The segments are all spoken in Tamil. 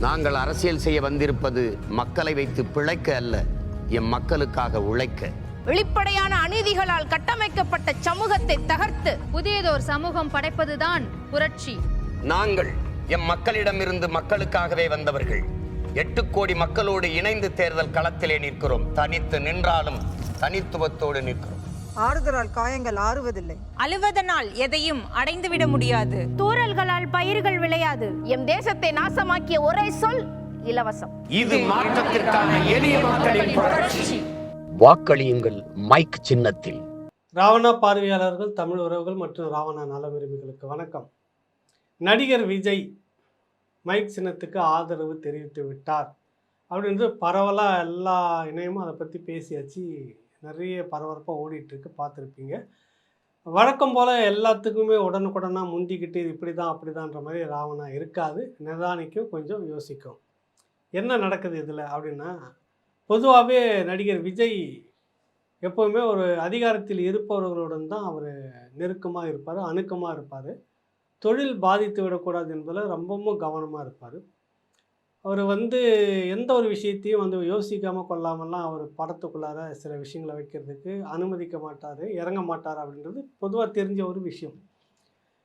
நாங்கள் அரசியல் செய்ய வந்திருப்பது மக்களை வைத்து பிழைக்க அல்ல எம் மக்களுக்காக உழைக்க. வெளிப்படையான அநீதிகளால் கட்டமைக்கப்பட்ட சமூகத்தை தகர்த்து புதியதோர் சமூகம் படைப்பதுதான் புரட்சி. நாங்கள் எம் மக்களிடமிருந்து மக்களுக்காகவே வந்தவர்கள். எட்டு கோடி மக்களோடு இணைந்து தேர்தல் களத்திலே நிற்கிறோம். தனித்து நின்றாலும் தனித்துவத்தோடு நிற்கிறோம். ஆறுதலால் காயங்கள் ஆறுவதில்லை. அழுவதனால் எதையும் அடைந்துவிட முடியாது. தூறல்களால் பயிர்கள் விளையாது. எம் தேசத்தை நாசமாக்கிய ஒரே சொல் இலவசம். இது மாற்றத்திற்கான எளிய மக்களின் புரட்சி. வாக்களியுங்கள் மைக் சின்னத்தில். ராவணா பார்வையாளர்கள் தமிழ் உறவுகள் மற்றும் ராவணா நல விரும்பிகளுக்கு வணக்கம். நடிகர் விஜய் மைக் சின்னத்துக்கு ஆதரவு தெரிவித்து விட்டார். அப்படின்றது பரவலாக எல்லா இணையமும் அதை பற்றி பேசியாச்சு. நிறைய பரபரப்பாக ஓடிட்டுருக்கு பார்த்துருப்பீங்க. வழக்கம் போல் எல்லாத்துக்குமே உடனுக்குடனாக முந்திக்கிட்டு இது இப்படி தான் அப்படி தான்ற மாதிரி ராவணா இருக்காது. நிதானிக்கும் கொஞ்சம் யோசிக்கும். என்ன நடக்குது இதில் அப்படின்னா பொதுவாகவே நடிகர் விஜய் எப்போவுமே ஒரு அதிகாரத்தில் இருப்பவர்களுடன் தான் அவர் நெருக்கமாக இருப்பார் அணுக்கமாக இருப்பார். தொழில் பாதித்து விடக்கூடாது என்பதில் ரொம்பவும் கவனமாக இருப்பார். அவர் வந்து எந்த ஒரு விஷயத்தையும் வந்து யோசிக்காமல் கொள்ளாமல்லாம் அவர் படத்துக்குள்ளார சில விஷயங்களை வைக்கிறதுக்கு அனுமதிக்க மாட்டார் இறங்க மாட்டார் அப்படின்றது பொதுவாக தெரிஞ்ச ஒரு விஷயம்.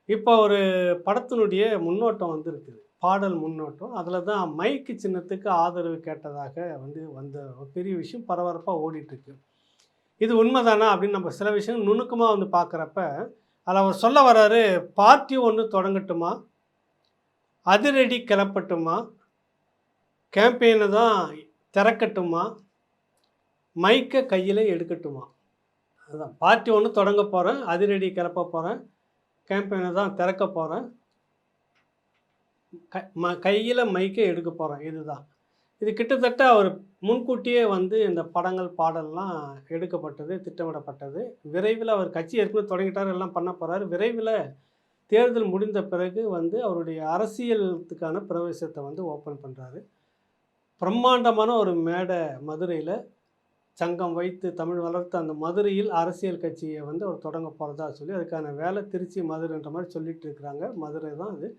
இப்போ ஒரு படத்தினுடைய முன்னோட்டம் வந்து இருக்குது. பாடல் முன்னோட்டம். அதில் தான் மைக்கு சின்னத்துக்கு ஆதரவு கேட்டதாக வந்து வந்த ஒரு பெரிய விஷயம் பரபரப்பாக ஓடிட்டுருக்கு. இது உண்மைதானா அப்படின்னு நம்ம சில விஷயம் நுணுக்கமாக வந்து பார்க்குறப்ப அதில் அவர் சொல்ல வர்றாரு பார்ட்டி ஒன்று தொடங்கட்டுமா? அதிரடி கிளப்பட்டுமா? கேம்பெயினை தான் திறக்கட்டுமா? மைக்கை கையில் எடுக்கட்டுமா? அதுதான் பார்ட்டி ஒன்று தொடங்க போகிறேன் அதிரடி கிளப்ப போகிறேன் கேம்பெயினை தான் திறக்க போகிறேன் க ம கையில் மைக்கை எடுக்க போகிறேன் இதுதான். இது கிட்டத்தட்ட அவர் முன்கூட்டியே வந்து இந்த படங்கள் பாடல்லாம் எடுக்கப்பட்டது திட்டமிடப்பட்டது. விரைவில் அவர் கட்சி ஏற்கனவே தொடங்கிட்டார் எல்லாம் பண்ண போகிறார் விரைவில் தேர்தல் முடிந்த பிறகு வந்து அவருடைய அரசியலுக்கான பிரவேசத்தை வந்து ஓப்பன் பண்ணுறாரு பிரம்மாண்டமான ஒரு மேடை மதுரையில் சங்கம் வைத்து தமிழ் வளர்த்து அந்த மதுரையில் அரசியல் கட்சியை வந்து அவர் தொடங்க போகிறதா சொல்லி அதுக்கான வேலை திருச்சி மதுரைன்ற மாதிரி சொல்லிட்டு இருக்கிறாங்க. மதுரை தான் அது.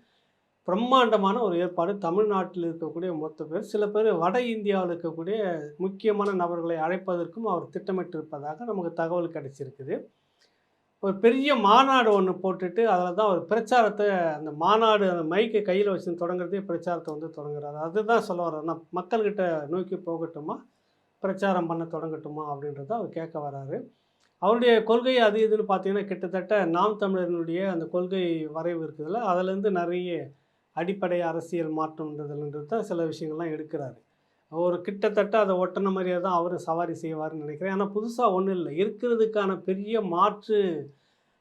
பிரம்மாண்டமான ஒரு ஏற்பாடு. தமிழ்நாட்டில் இருக்கக்கூடிய மொத்த பேர் சில பேர் வட இந்தியாவில் இருக்கக்கூடிய முக்கியமான நபர்களை அழைப்பதற்கும் அவர் திட்டமிட்டிருப்பதாக நமக்கு தகவல் கிடைச்சிருக்குது. ஒரு பெரிய மாநாடு ஒன்று போட்டுட்டு அதில் தான் ஒரு பிரச்சாரத்தை அந்த மாநாடு அந்த மைக்கை கையில் வச்சு தொடங்குறதே பிரச்சாரத்தை வந்து தொடங்குறாரு. அதுதான் சொல்ல வர்றாரு நான் மக்கள்கிட்ட நோக்கி போகட்டுமா? பிரச்சாரம் பண்ண தொடங்கட்டுமா? அப்படின்றத அவர் கேட்க வராரு அவருடைய கொள்கை அது இதுன்னு பார்த்தீங்கன்னா கிட்டத்தட்ட நாம் தமிழர்களுடைய அந்த கொள்கை வரைவு இருக்குதுல்ல அதுலேருந்து நிறைய அடிப்படை அரசியல் மாற்றம்ன்றதுலன்றது தான் சில விஷயங்கள்லாம் எடுக்கிறாரு. ஒரு கிட்டத்தட்ட அதை ஒட்டின மாதிரியே தான் அவர் சவாரி செய்வார்னு நினைக்கிறேன். ஆனால் புதுசாக ஒன்றும் இல்லை. இருக்கிறதுக்கான பெரிய மாற்று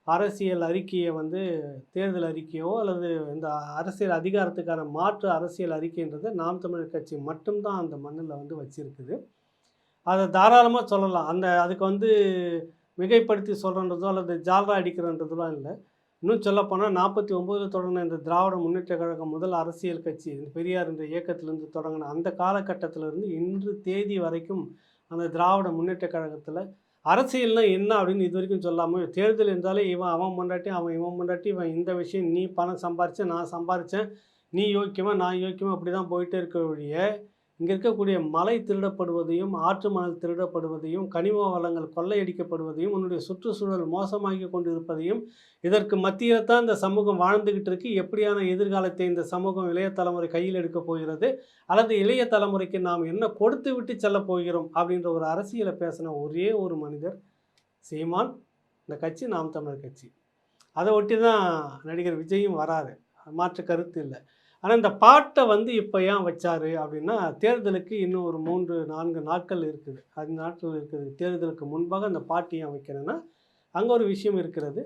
அரசியல் அறிக்கையை வந்து தேர்தல் அறிக்கையோ அல்லது இந்த அரசியல் அதிகாரத்துக்கான மாற்று அரசியல் அறிக்கைன்றதை நாம் தமிழர் கட்சி மட்டும்தான் அந்த மண்ணில் வந்து வச்சிருக்குது. அதை தாராளமாக சொல்லலாம். அந்த அதுக்கு வந்து மிகைப்படுத்தி சொல்கிறன்றதோ அல்லது ஜால்ரா அடிக்கிறன்றதுலாம் இல்லை. இன்னும் சொல்லப்போனால் நாற்பத்தி ஒம்போதில் தொடங்கின இந்த திராவிட முன்னேற்ற கழகம் முதல் அரசியல் கட்சி இந்த பெரியார் என்ற இயக்கத்திலிருந்து தொடங்கின அந்த காலகட்டத்திலிருந்து இன்று தேதி வரைக்கும் அந்த திராவிட முன்னேற்ற கழகத்தில் அரசியல்னால் என்ன அப்படின்னு இது வரைக்கும் சொல்லாமல் தேர்தல் இருந்தாலே இவன் அவன் பண்ணாட்டி அவன் இவன் பண்ணாட்டி இவன் இந்த விஷயம் நீ பணம் சம்பாரிச்ச நான் சம்பாரித்தேன் நீ யோக்கியமாக நான் யோக்கியமாக அப்படி தான் போயிட்டே இருக்க ஒழிய இங்கே இருக்கக்கூடிய மலை திருடப்படுவதையும் ஆற்று மணல் திருடப்படுவதையும் கனிம வளங்கள் கொள்ளையடிக்கப்படுவதையும் உன்னுடைய சுற்றுச்சூழல் மோசமாகி கொண்டு இருப்பதையும் இதற்கு மத்தியில் தான் இந்த சமூகம் வாழ்ந்துக்கிட்டு இருக்கு. எப்படியான எதிர்காலத்தை இந்த சமூகம் இளைய தலைமுறை கையில் எடுக்க போகிறது? அல்லது இளைய தலைமுறைக்கு நாம் என்ன கொடுத்து விட்டு செல்ல போகிறோம்? அப்படின்ற ஒரு அரசியலை பேசின ஒரே ஒரு மனிதர் சீமான். இந்த கட்சி நாம் தமிழர் கட்சி. அதை ஒட்டி தான் நடிகர் விஜயும் வராது மாற்று கருத்து இல்லை. ஆனால் இந்த பாட்டை வந்து இப்போ ஏன் வச்சாரு அப்படின்னா தேர்தலுக்கு இன்னும் ஒரு மூன்று நான்கு நாட்கள் இருக்குது. அது நாட்கள் இருக்குது. தேர்தலுக்கு முன்பாக அந்த பாட்டு ஏன் வைக்கிறேன்னா அங்கே ஒரு விஷயம் இருக்கிறது.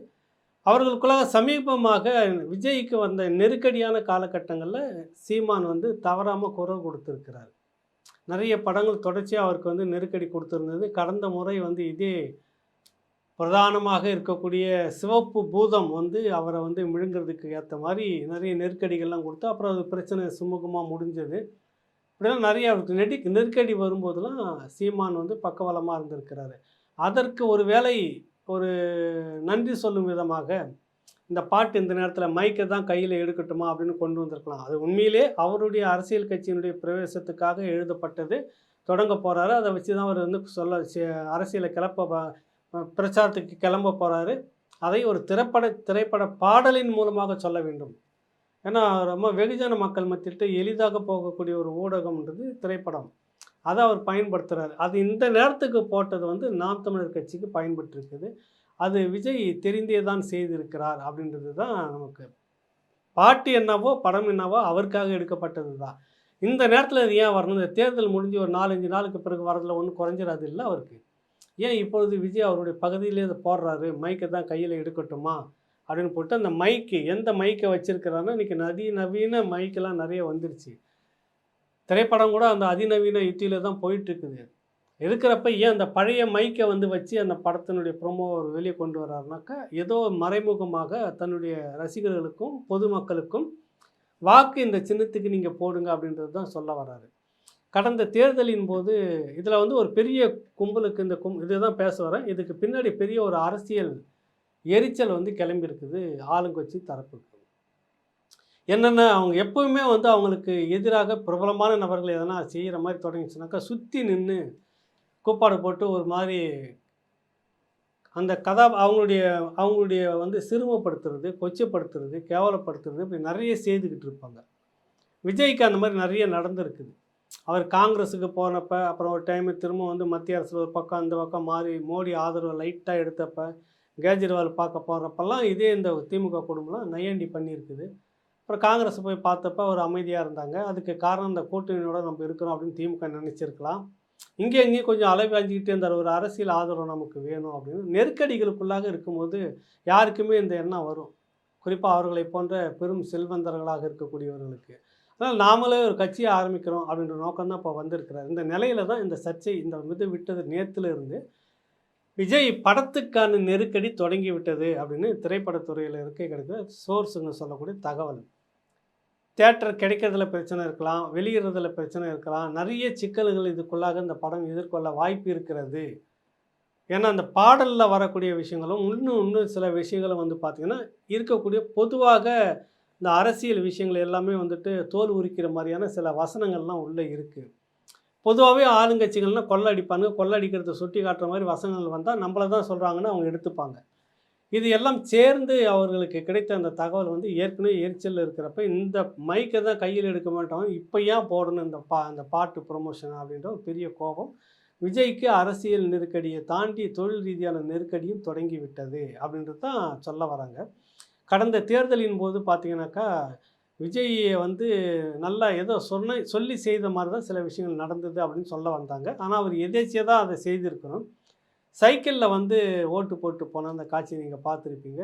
அவர்களுக்குள்ளாக சமீபமாக விஜய்க்கு வந்த நெருக்கடியான காலகட்டங்களில் சீமான் வந்து தவறாமல் குரல் கொடுத்துருக்கிறார். நிறைய படங்கள் தொடர்ச்சியாக அவருக்கு வந்து நெருக்கடி கொடுத்துருந்தது. கடந்த முறை வந்து இதே பிரதானமாக இருக்கக்கூடிய சிவப்பு பூதம் வந்து அவரை வந்து விழுங்குறதுக்கு ஏற்ற மாதிரி நிறைய நெருக்கடிகள்லாம் கொடுத்து அப்புறம் அது பிரச்சனை சுமூகமாக முடிஞ்சது. இப்படிலாம் நிறைய அவருக்கு நெடி நெருக்கடி வரும்போதெல்லாம் சீமான் வந்து பக்கவலமாக இருந்திருக்கிறாரு. அதற்கு ஒரு வேலை ஒரு நன்றி சொல்லும் விதமாக இந்த பாட்டு இந்த நேரத்தில் மைக்கை தான் கையில் எடுக்கட்டுமா அப்படின்னு கொண்டு வந்திருக்கலாம். அது உண்மையிலே அவருடைய அரசியல் கட்சியினுடைய பிரவேசத்துக்காக எழுதப்பட்டது. தொடங்க போகிறாரு அதை வச்சு தான் அவர் வந்து சொல்ல அரசியலை கிளப்ப ப- பிரச்சாரத்துக்கு கிளம்ப போகிறாரு அதை ஒரு திரைப்பட திரைப்பட பாடலின் மூலமாக சொல்ல வேண்டும். ஏன்னா ரொம்ப வெகுஜன மக்கள் மத்தியிட்டு எளிதாக போகக்கூடிய ஒரு ஊடகம்ன்றது திரைப்படம். அதை அவர் பயன்படுத்துகிறார் அது இந்த நேரத்துக்கு போட்டது வந்து நாம் தமிழர் கட்சிக்கு பயன்பட்டுருக்குது. அது விஜய் தெரிந்தே தான் செய்திருக்கிறார் அப்படின்றது தான் நமக்கு. பாட்டு என்னவோ படம் என்னவோ அவருக்காக எடுக்கப்பட்டது தான். இந்த நேரத்தில் இது ஏன் வரணும்? இந்த தேர்தல் முடிஞ்சு ஒரு நாலஞ்சு நாளுக்கு பிறகு வரதில் ஒன்றும் குறைஞ்சிடாது இல்லை அவருக்கு. ஏன் இப்பொழுது விஜய் அவருடைய பகுதியிலே இதை போடுறாரு? மைக்கை தான் கையில் எடுக்கட்டுமா? அப்படின்னு போட்டு அந்த மைக்கு எந்த மைக்கை வச்சிருக்கிறாருன்னா இன்றைக்கி நதி நவீன மைக்கெல்லாம் நிறைய வந்துருச்சு. திரைப்படம் கூட அந்த அதிநவீன யுத்தியில் தான் போயிட்டுருக்குது. இருக்கிறப்ப ஏன் அந்த பழைய மைக்கை வந்து வச்சு அந்த படத்தினுடைய ப்ரொமோ அவர் வெளியே கொண்டு வர்றாருனாக்கா ஏதோ மறைமுகமாக தன்னுடைய ரசிகர்களுக்கும் பொதுமக்களுக்கும் வாக்கு இந்த சின்னத்துக்கு நீங்கள் போடுங்க அப்படின்றது தான் சொல்ல வர்றாரு. கடந்த தேர்தலின் போது இதில் வந்து ஒரு பெரிய கும்பலுக்கு இந்த கும் இதுதான் பேச வரேன். இதுக்கு பின்னாடி பெரிய ஒரு அரசியல் எரிச்சல் வந்து கிளம்பியிருக்குது ஆளுங்கட்சி தரப்புக்கு. என்னென்ன அவங்க எப்போவுமே வந்து அவங்களுக்கு எதிராக பிரபலமான நபர்கள் எதனா செய்கிற மாதிரி தொடங்கிச்சுனாக்கா சுற்றி நின்று கூப்பாடு போட்டு ஒரு மாதிரி அந்த கதா அவங்களுடைய அவங்களுடைய வந்து சிறுமப்படுத்துறது கொச்சப்படுத்துறது கேவலப்படுத்துறது இப்படி நிறைய செய்துக்கிட்டு இருப்பாங்க. விஜய்க்கு அந்த மாதிரி நிறைய நடந்திருக்குது. அவர் காங்கிரஸுக்கு போனப்ப அப்புறம் ஒரு டைம் திரும்ப வந்து மத்திய அரசு ஒரு பக்கம் அந்த பக்கம் மாறி மோடி ஆதரவு லைட்டாக எடுத்தப்ப கேஜ்ரிவால் பார்க்க போகிறப்பெல்லாம் இதே இந்த திமுக குடும்பம்லாம் நையாண்டி பண்ணியிருக்குது. அப்புறம் காங்கிரஸ் போய் பார்த்தப்ப அவர் அமைதியாக இருந்தாங்க. அதுக்கு காரணம் இந்த கூட்டணியோட நம்ம இருக்கிறோம் அப்படின்னு திமுக நினச்சிருக்கலாம். இங்கே எங்கேயும் கொஞ்சம் அலைவாஞ்சிக்கிட்டே இருந்தார். ஒரு அரசியல் ஆதரவு நமக்கு வேணும் அப்படின்னு. நெருக்கடிகளுக்குள்ளாக இருக்கும்போது யாருக்குமே இந்த எண்ணம் வரும். குறிப்பாக அவர்களை போன்ற பெரும் செல்வந்தர்களாக இருக்கக்கூடியவர்களுக்கு. அதனால் நாமளே ஒரு கட்சியை ஆரம்பிக்கிறோம் அப்படின்ற நோக்கம் தான் இப்போ வந்திருக்கிறார் இந்த நிலையில தான் இந்த சர்ச்சை இந்த இது விட்டது நேற்றுலேருந்து இருந்து விஜய் படத்துக்கான நெருக்கடி தொடங்கி விட்டது அப்படின்னு திரைப்படத்துறையில் இருக்க கிடைக்கிற சோர்ஸுங்க சொல்லக்கூடிய தகவல். தேட்டர் கிடைக்கிறதுல பிரச்சனை இருக்கலாம் வெளியிடுறதுல பிரச்சனை இருக்கலாம் நிறைய சிக்கல்கள் இதுக்குள்ளாக இந்த படம் எதிர்கொள்ள வாய்ப்பு இருக்கிறது. ஏன்னா அந்த பாடலில் வரக்கூடிய விஷயங்களும் இன்னும் இன்னும் சில விஷயங்களும் வந்து பார்த்திங்கன்னா இருக்கக்கூடிய பொதுவாக இந்த அரசியல் விஷயங்கள் எல்லாமே வந்துட்டு தோல் உரிக்கிற மாதிரியான சில வசனங்கள்லாம் உள்ளே இருக்குது பொதுவாகவே ஆளுங்கட்சிகள்னால் கொல்ல அடிக்கிறத சுட்டி காட்டுற மாதிரி வசனங்கள் வந்தால் நம்மளை தான் சொல்கிறாங்கன்னு அவங்க எடுத்துப்பாங்க. இது எல்லாம் சேர்ந்து அவர்களுக்கு கிடைத்த அந்த தகவல் வந்து ஏற்கனவே எரிச்சல் இருக்கிறப்ப இந்த மைக்கை தான் கையில் எடுக்க மாட்டோம் இப்போ ஏன் போடணும் இந்த பா அந்த பாட்டு ப்ரொமோஷன் அப்படின்ற ஒரு பெரிய கோபம். விஜய்க்கு அரசியல் நெருக்கடியை தாண்டி தொழில் ரீதியான நெருக்கடியும் தொடங்கி விட்டது அப்படின்றது தான் சொல்ல வராங்க. கடந்த தேர்தலின் போது பார்த்தீங்கன்னாக்கா விஜயை வந்து நல்லா ஏதோ சொன்ன சொல்லி செய்த மாதிரி தான் சில விஷயங்கள் நடந்தது அப்படின்னு சொல்ல வந்தாங்க. ஆனால் அவர் எதேச்சியாக தான் அதை செய்திருக்கணும். சைக்கிளில் வந்து ஓட்டு போட்டு போன அந்த காட்சியை நீங்கள் பார்த்துருப்பீங்க.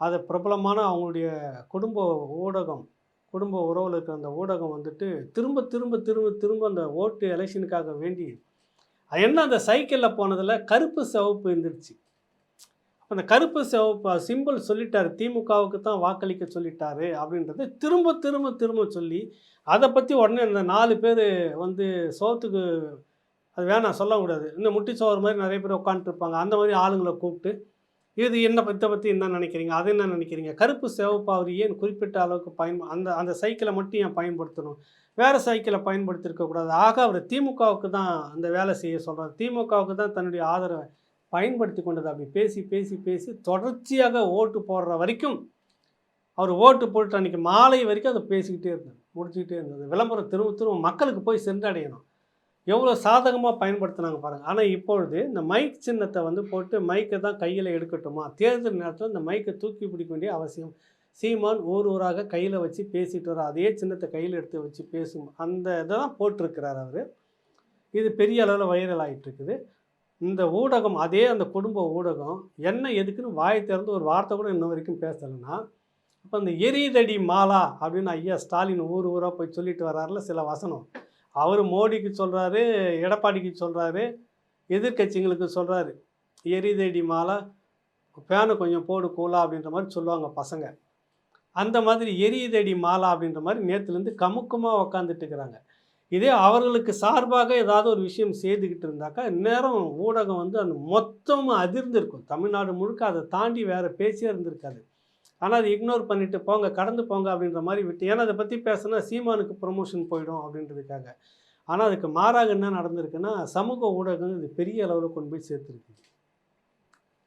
அதை பிரபலமான அவங்களுடைய குடும்ப ஊடகம் குடும்ப உறவில் இருக்கிற அந்த ஊடகம் வந்துட்டு திரும்ப திரும்ப திரும்ப திரும்ப அந்த ஓட்டு எலெக்ஷனுக்காக வேண்டி என்ன அந்த சைக்கிளில் போனதில் கருப்பு சிவப்பு இருந்துருச்சு. அந்த கருப்பு சிவப்பு சிம்பிள் சொல்லிட்டாரு. திமுகவுக்கு தான் வாக்களிக்க சொல்லிட்டாரு அப்படின்றத திரும்ப திரும்ப திரும்ப சொல்லி அதை பற்றி உடனே இந்த நாலு பேர் வந்து சோத்துக்கு அது வேணாம் சொல்லக்கூடாது. இந்த முட்டி சோறு மாதிரி நிறைய பேர் உட்காந்துருப்பாங்க அந்த மாதிரி ஆளுங்களை கூப்பிட்டு இது என்ன இதை பற்றி என்ன நினைக்கிறீங்க? அது என்ன நினைக்கிறீங்க? கருப்பு சிவப்பு அவர் ஏன் குறிப்பிட்ட அளவுக்கு பயன் அந்த அந்த சைக்கிளை மட்டும் ஏன் பயன்படுத்தணும்? வேறு சைக்கிளை பயன்படுத்தியிருக்கக்கூடாது ஆக அவர் திமுகவுக்கு தான் அந்த வேலை செய்ய சொல்கிறார் திமுகவுக்கு தான் தன்னுடைய ஆதரவை பயன்படுத்தி கொண்டது. அப்படி பேசி பேசி பேசி தொடர்ச்சியாக ஓட்டு போடுற வரைக்கும் அவர் ஓட்டு போட்டு அன்றைக்கி மாலை வரைக்கும் அதை பேசிக்கிட்டே இருந்தார் முடிச்சுக்கிட்டே இருந்தது விளம்பரம் திரும்ப திரும்ப மக்களுக்கு போய் சென்றடையணும். எவ்வளோ சாதகமாக பயன்படுத்தினாங்க பாருங்கள் ஆனால் இப்பொழுது இந்த மைக் சின்னத்தை வந்து போட்டு மைக்கை தான் கையில் எடுக்கட்டுமா? தேர்தல் நேரத்தில் இந்த மைக்கை தூக்கி பிடிக்க வேண்டிய அவசியம். சீமான் ஊர் ஊராக கையில் வச்சு பேசிட்டு வர அதே சின்னத்தை கையில் எடுத்து வச்சு பேசும் அந்த இதெல்லாம் போட்டிருக்கிறார் அவர். இது பெரிய அளவில் வைரல் ஆகிட்டு இருக்குது. இந்த ஊடகம் அதே அந்த குடும்ப ஊடகம் என்ன எதுக்குன்னு வாய் திறந்து ஒரு வார்த்தை கூட இன்ன வரைக்கும் பேசலைன்னா அப்போ அந்த எரிதடி மாலா அப்படின்னு ஐயா ஸ்டாலின் ஊர் ஊராக போய் சொல்லிட்டு வர்றாருல சில வசனம். அவர் மோடிக்கு சொல்கிறாரு எடப்பாடிக்கு சொல்கிறாரு எதிர்கட்சிங்களுக்கு சொல்கிறாரு எரிதடி மாலா ஃபேனை கொஞ்சம் போடு கூலா அப்படின்ற மாதிரி சொல்லுவாங்க பசங்க. அந்த மாதிரி எரியுதடி மாலா அப்படின்ற மாதிரி நேற்றுலேருந்து கமுக்கமாக உக்காந்துட்டு இருக்கிறாங்க. இதே அவர்களுக்கு சார்பாக ஏதாவது ஒரு விஷயம் செய்துக்கிட்டு இருந்தாக்கா இந்நேரம் ஊடகம் வந்து அந்த மொத்தமாக அதிர்ந்திருக்கும். தமிழ்நாடு முழுக்க அதை தாண்டி வேறு பேச்சே இருந்திருக்காது. ஆனால் அதை இக்னோர் பண்ணிவிட்டு போங்க கடந்து போங்க அப்படின்ற மாதிரி விட்டு ஏன்னா அதை பற்றி பேசினா சீமானுக்கு ப்ரொமோஷன் போயிடும் அப்படின்றதுக்காக. ஆனால் அதுக்கு மாறாக என்ன நடந்திருக்குன்னா சமூக ஊடகம் இது பெரிய அளவில் கொண்டு போய் சேர்த்துருக்குது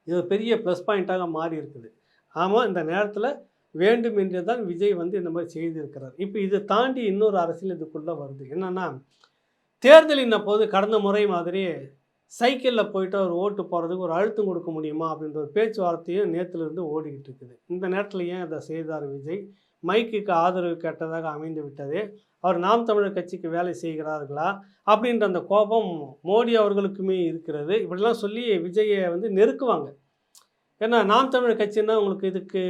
இது பெரிய ப்ளஸ் பாயிண்ட்டாக மாறி இருக்குது ஆமாம் இந்த நேரத்தில் வேண்டும் என்று தான் விஜய் வந்து இந்த மாதிரி செய்திருக்கிறார். இப்போ இதை தாண்டி இன்னொரு அரசியல் இதுக்குள்ளே வருது. என்னென்னா தேர்தலின் அப்போது கடந்த முறை மாதிரி சைக்கிளில் போயிட்டு அவர் ஓட்டு போகிறதுக்கு ஒரு அழுத்தம் கொடுக்க முடியுமா அப்படின்ற ஒரு பேச்சுவார்த்தையும் நேற்றுலேருந்து ஓடிக்கிட்டு இருக்குது. இந்த நேரத்தில் ஏன் அதை செய்தார் விஜய்? மைக்குக்கு ஆதரவு கேட்டதாக அமைந்து விட்டது. அவர் நாம் தமிழர் கட்சிக்கு வேலை செய்கிறார்களா? அப்படின்ற அந்த கோபம் மோடி அவர்களுக்குமே இருக்கிறது. இப்படிலாம் சொல்லி விஜயை வந்து நெருக்குவாங்க. ஏன்னா நாம் தமிழர் கட்சின்னா உங்களுக்கு இதுக்கு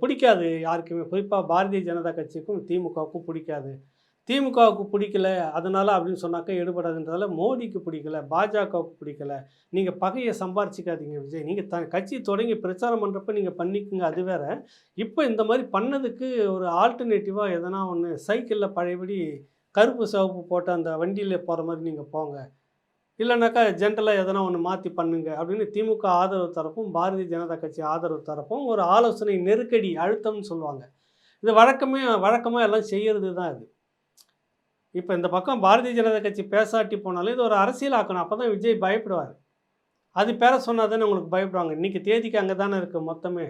பிடிக்காது யாருக்குமே. குறிப்பாக பாரதிய ஜனதா கட்சிக்கும் திமுகவுக்கும் பிடிக்காது. திமுகவுக்கு பிடிக்கல அதனால் அப்படின்னு சொன்னாக்கா எடுபடாதுன்றதால மோடிக்கு பிடிக்கல பாஜகவுக்கு பிடிக்கல. நீங்கள் பகையை சம்பாரிச்சிக்காதீங்க விஜய். நீங்கள் த கட்சி தொடங்கி பிரச்சாரம் பண்ணுறப்ப நீங்கள் பண்ணிக்கோங்க அது வேற. இப்போ இந்த மாதிரி பண்ணதுக்கு ஒரு ஆல்டர்னேட்டிவாக எதனா ஒன்று சைக்கிளில் பழையபடி கருப்பு சிவப்பு போட்ட அந்த வண்டியில் போகிற மாதிரி நீங்கள் போங்க. இல்லைனாக்கா ஜென்ரலாக எதனா ஒன்று மாற்றி பண்ணுங்க அப்படின்னு திமுக ஆதரவு தரப்பும் பாரதிய ஜனதா கட்சி ஆதரவு தரப்பும் ஒரு ஆலோசனை நெருக்கடி அழுத்தம்னு சொல்லுவாங்க. இது வழக்கமே வழக்கமாக எல்லாம் செய்கிறது தான் இது. இப்போ இந்த பக்கம் பாரதிய ஜனதா கட்சி பேசாட்டி போனாலும் இது ஒரு அரசியல் ஆக்கணும் அப்போ தான் விஜய் பயப்படுவார். அது பேர சொன்னால் தானே உங்களுக்கு பயப்படுவாங்க. இன்றைக்கி தேதிக்கு அங்கே தானே இருக்குது மொத்தமே.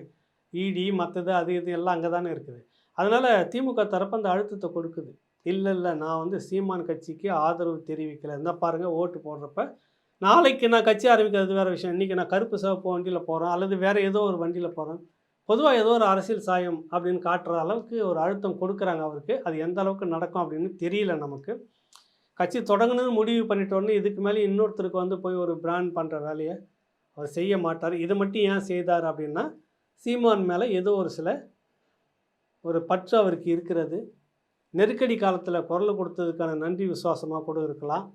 இடி மற்றது அது இது எல்லாம் அங்கே தானே இருக்குது. அதனால் திமுக தரப்பு அந்த அழுத்தத்தை கொடுக்குது. இல்லை இல்லை. நான் வந்து சீமான் கட்சிக்கு ஆதரவு தெரிவிக்கலை இந்த பாருங்கள் ஓட்டு போடுறப்ப. நாளைக்கு நான் கட்சி ஆரம்பிக்கிறது வேறு விஷயம். இன்றைக்கி நான் கருப்பு சிவப்பு வண்டியில் போகிறேன் அல்லது வேறு ஏதோ ஒரு வண்டியில் போகிறேன் பொதுவாக ஏதோ ஒரு அரசியல் சாயம் அப்படின்னு காட்டுற அளவுக்கு ஒரு அழுத்தம் கொடுக்குறாங்க அவருக்கு. அது எந்த அளவுக்கு நடக்கும் அப்படின்னு தெரியல நமக்கு. கட்சி தொடங்கணும்னு முடிவு பண்ணிட்டோன்னே இதுக்கு மேலே இன்னொருத்தருக்கு வந்து போய் ஒரு பிராண்ட் பண்ணுற வேலையை அவர் செய்ய மாட்டார். இதை மட்டும் ஏன் செய்தார் அப்படின்னா சீமான் மேலே ஏதோ ஒரு சில ஒரு பற்று அவருக்கு இருக்கிறது. நெருக்கடி காலத்தில் குரல் கொடுத்ததுக்கான நன்றி விசுவாசமாக கூட இருக்கலாம்.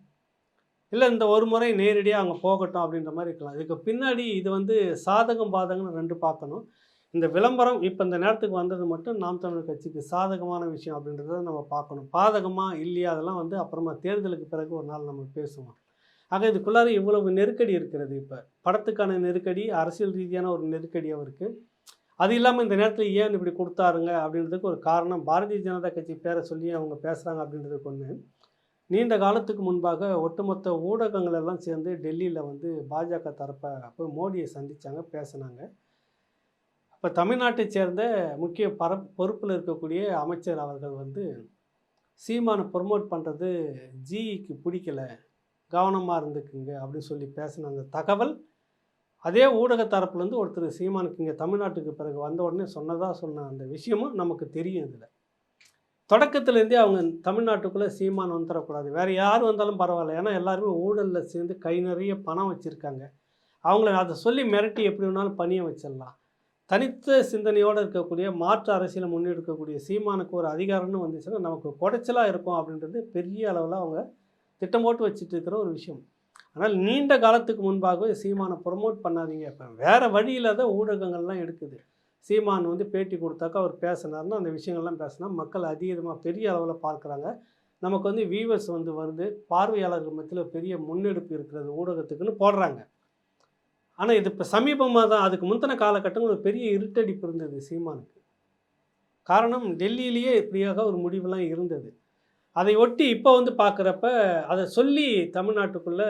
இல்லை இந்த ஒரு முறை நேரடியாக அங்கே போகட்டும் அப்படின்ற மாதிரி இருக்கலாம். இதுக்கு பின்னாடி இது வந்து சாதகம் பாதகம்னு ரெண்டு பார்க்கணும். இந்த விளம்பரம் இப்போ இந்த நேரத்துக்கு வந்தது மட்டும் நாம் தமிழர் கட்சிக்கு சாதகமான விஷயம் அப்படின்றத நம்ம பார்க்கணும். பாதகமாக இல்லையா அதெல்லாம் வந்து அப்புறமா தேர்தலுக்கு பிறகு ஒரு நாள் நம்ம பேசுவோம். ஆக இதுக்குள்ளார இவ்வளவு நெருக்கடி இருக்கிறது இப்போ. படத்துக்கான நெருக்கடி அரசியல் ரீதியான ஒரு நெருக்கடியாகவும் இருக்குது அது இல்லாமல் இந்த நேரத்தில் ஏன் இப்படி கொடுத்தாருங்க அப்படின்றதுக்கு ஒரு காரணம். பாரதிய ஜனதா கட்சி பேரை சொல்லி அவங்க பேசுகிறாங்க அப்படின்றதுக்கு ஒன்று நீண்ட காலத்துக்கு முன்பாக ஒட்டுமொத்த ஊடகங்கள் எல்லாம் சேர்ந்து டெல்லியில் வந்து பாஜக தரப்பை அப்போ மோடியை சந்தித்தாங்க பேசினாங்க. இப்போ தமிழ்நாட்டை சேர்ந்த முக்கிய பர பொறுப்பில் இருக்கக்கூடிய அமைச்சர் அவர்கள் வந்து சீமானை ப்ரொமோட் பண்ணுறது ஜிஇக்கு பிடிக்கல. கவனமாக இருந்துக்குங்க அப்படின்னு சொல்லி பேசின அந்த தகவல் அதே ஊடக தரப்புலேருந்து ஒருத்தர் சீமானுக்கு இங்கே தமிழ்நாட்டுக்கு பிறகு வந்த உடனே சொன்னதாக சொன்ன அந்த விஷயமும் நமக்கு தெரியும் இதில். தொடக்கத்துலேருந்தே அவங்க தமிழ்நாட்டுக்குள்ளே சீமான் வந்துடக்கூடாது வேறு யார் வந்தாலும் பரவாயில்ல. ஏன்னா எல்லாருமே ஊழலில் சேர்ந்து கை நிறைய பணம் வச்சுருக்காங்க. அவங்கள அதை சொல்லி மிரட்டி எப்படி வேணாலும் பணிய வச்சிடலாம். தனித்த சிந்தனையோடு இருக்கக்கூடிய மாற்று அரசியலை முன்னெடுக்கக்கூடிய சீமானுக்கு ஒரு அதிகாரம்னு வந்துச்சுன்னா நமக்கு குடைச்சலாக இருக்கும் அப்படின்றது பெரிய அளவில் அவங்க திட்டம் போட்டு வச்சுட்டு இருக்கிற ஒரு விஷயம். ஆனால் நீண்ட காலத்துக்கு முன்பாகவே சீமானை ப்ரொமோட் பண்ணாதீங்க. இப்போ வேறு வழியில் தான் ஊடகங்கள்லாம் எடுக்குது. சீமான் வந்து பேட்டி கொடுத்தாக்கா அவர் பேசினார்னா அந்த விஷயங்கள்லாம் பேசினா மக்கள் அதிகமாக பெரிய அளவில் பார்க்குறாங்க. நமக்கு வந்து வியூவர்ஸ் வந்து வருது. பார்வையாளர்கள் மத்தியில் பெரிய முன்னெடுப்பு இருக்கிறது ஊடகத்துக்குன்னு போடுறாங்க. ஆனால் இது இப்போ சமீபமாக தான் அதுக்கு முந்தின காலகட்டங்கள் ஒரு பெரிய இருட்டடிப்பு இருந்தது சீமானுக்கு. காரணம் டெல்லியிலேயே இப்படியாக ஒரு முடிவெல்லாம் இருந்தது. அதை ஒட்டி இப்போ வந்து பார்க்குறப்ப அதை சொல்லி தமிழ்நாட்டுக்குள்ளே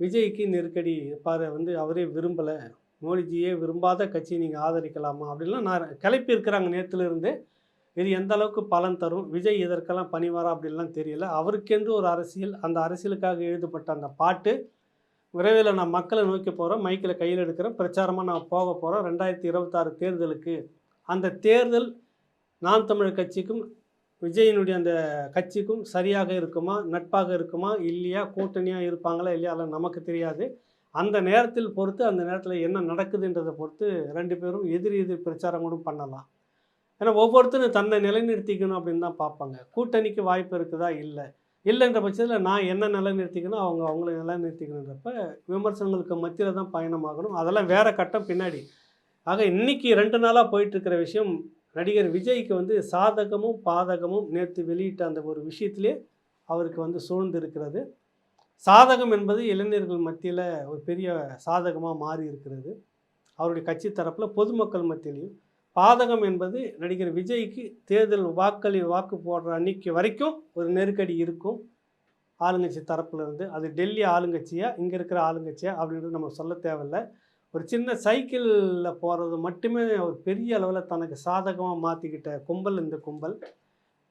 விஜய்க்கு நெருக்கடி பாரு வந்து அவரே விரும்பலை. மோடிஜியே விரும்பாத கட்சியை நீங்கள் ஆதரிக்கலாமா? அப்படின்லாம் நான் கிளப்பி இருக்கிறாங்க நேற்றுலேருந்து இது எந்த அளவுக்கு பலன் தரும்? விஜய் இதற்கெல்லாம் பணிவாரா? அப்படின்லாம் தெரியல. அவருக்கென்று ஒரு அரசியல் அந்த அரசியலுக்காக எழுதப்பட்ட அந்த பாட்டு விரைவில் நான் மக்களை நோக்கி போகிறோம் மைக்கில் கையில் எடுக்கிறேன் பிரச்சாரமாக நான் போக போகிறேன் ரெண்டாயிரத்தி இருபத்தாறு தேர்தலுக்கு அந்த தேர்தல் நாம் தமிழர் கட்சிக்கும் விஜயினுடைய அந்த கட்சிக்கும் சரியாக இருக்குமா நட்பாக இருக்குமா இல்லையா கூட்டணியாக இருப்பாங்களா இல்லையா அதெல்லாம் நமக்கு தெரியாது. அந்த நேரத்தில் பொறுத்து அந்த நேரத்தில் என்ன நடக்குதுன்றதை பொறுத்து ரெண்டு பேரும் எதிர் எதிர் பிரச்சாரம் கூட பண்ணலாம். ஏன்னா ஒவ்வொருத்தரும் தன்னை நிலைநிறுத்திக்கணும் அப்படின்னு தான் பார்ப்பாங்க. கூட்டணிக்கு வாய்ப்பு இருக்குதா? இல்லை. இல்லைன்ற பட்சத்தில் நான் என்ன நிலைநிறுத்திக்கணும் அவங்க அவங்கள நிலைநிறுத்திக்கணுன்றப்ப விமர்சனங்களுக்கு மத்தியில் தான் பயணமாகணும். அதெல்லாம் வேற கட்டம் பின்னாடி. ஆக இன்னைக்கு ரெண்டு நாளாக போயிட்டுருக்கிற விஷயம் நடிகர் விஜய்க்கு வந்து சாதகமும் பாதகமும் நேற்று வெளியிட்ட அந்த ஒரு விஷயத்திலே அவருக்கு வந்து சூழ்ந்து இருக்கிறது சாதகம் என்பது இளைஞர்கள் மத்தியில் ஒரு பெரிய சாதகமாக மாறி இருக்கிறது அவருடைய கட்சி தரப்பில் பொதுமக்கள் மத்தியிலையும். பாதகம் என்பது நடிகர் விஜய்க்கு தேர்தல் வாக்களி வாக்கு போடுற அன்னைக்கு வரைக்கும் ஒரு நெருக்கடி இருக்கும். ஆளுங்கட்சி தரப்புலேருந்து அது டெல்லி ஆளுங்கட்சியாக இங்கே இருக்கிற ஆளுங்கட்சியாக அப்படின்றது நம்ம சொல்ல தேவையில்ல. ஒரு சின்ன சைக்கிளில் போகிறது மட்டுமே ஒரு பெரிய அளவில் தனக்கு சாதகமாக மாற்றிக்கிட்ட கும்பல் இந்த கும்பல்.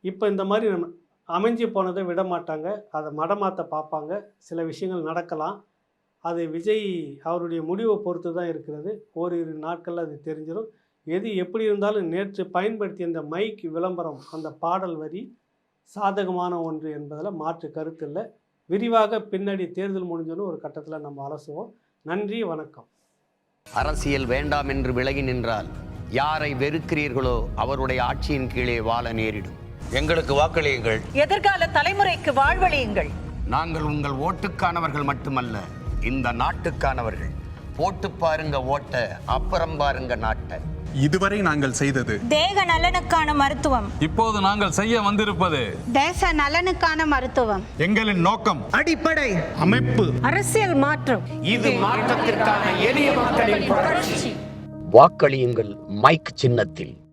இப்போ இந்த மாதிரி நம்ம அமைஞ்சு போனதை விட மாட்டாங்க. அதை மடமாற்ற பார்ப்பாங்க. சில விஷயங்கள் நடக்கலாம். அது விஜய் அவருடைய முடிவை பொறுத்து தான் இருக்கிறது. ஓரிரு நாட்களில் அது தெரிஞ்சிடும் எது எப்படி இருந்தாலும் நேற்று பயன்படுத்திய இந்த மைக் விளம்பரம் அந்த பாடல் வரி சாதகமான ஒன்று என்பதில் மாற்று கருத்து இல்லை. விரிவாக பின்னாடி தேர்தல் முடிஞ்சோன்னு ஒரு கட்டத்தில் நம்ம அலசுவோம். நன்றி வணக்கம். அரசியல் வேண்டாம் என்று விலகி நின்றால் யாரை வெறுக்கிறீர்களோ அவருடைய ஆட்சியின் கீழே வாழ நேரிடும். எங்களுக்கு வாக்களியுங்கள். எதிர்கால தலைமுறைக்கு வாழ்வழியுங்கள். நாங்கள் உங்கள் ஓட்டுக்கானவர்கள் மட்டுமல்ல இந்த நாட்டுக்கானவர்கள். போட்டு பாருங்க ஓட்ட அப்புறம் பாருங்க நாட்டை. இதுவரை நாங்கள் செய்தது. தேக நலனுக்கான மருத்துவம். இப்போது நாங்கள் செய்ய வந்திருப்பது தேச நலனுக்கான மருத்துவம். எங்களின் நோக்கம் அடிப்படை. அமைப்பு. அரசியல் மாற்றம். இது மாற்றத்திற்கான எளிய மக்களின் புரட்சி. வாக்களியுங்கள் மைக் சின்னத்தில்.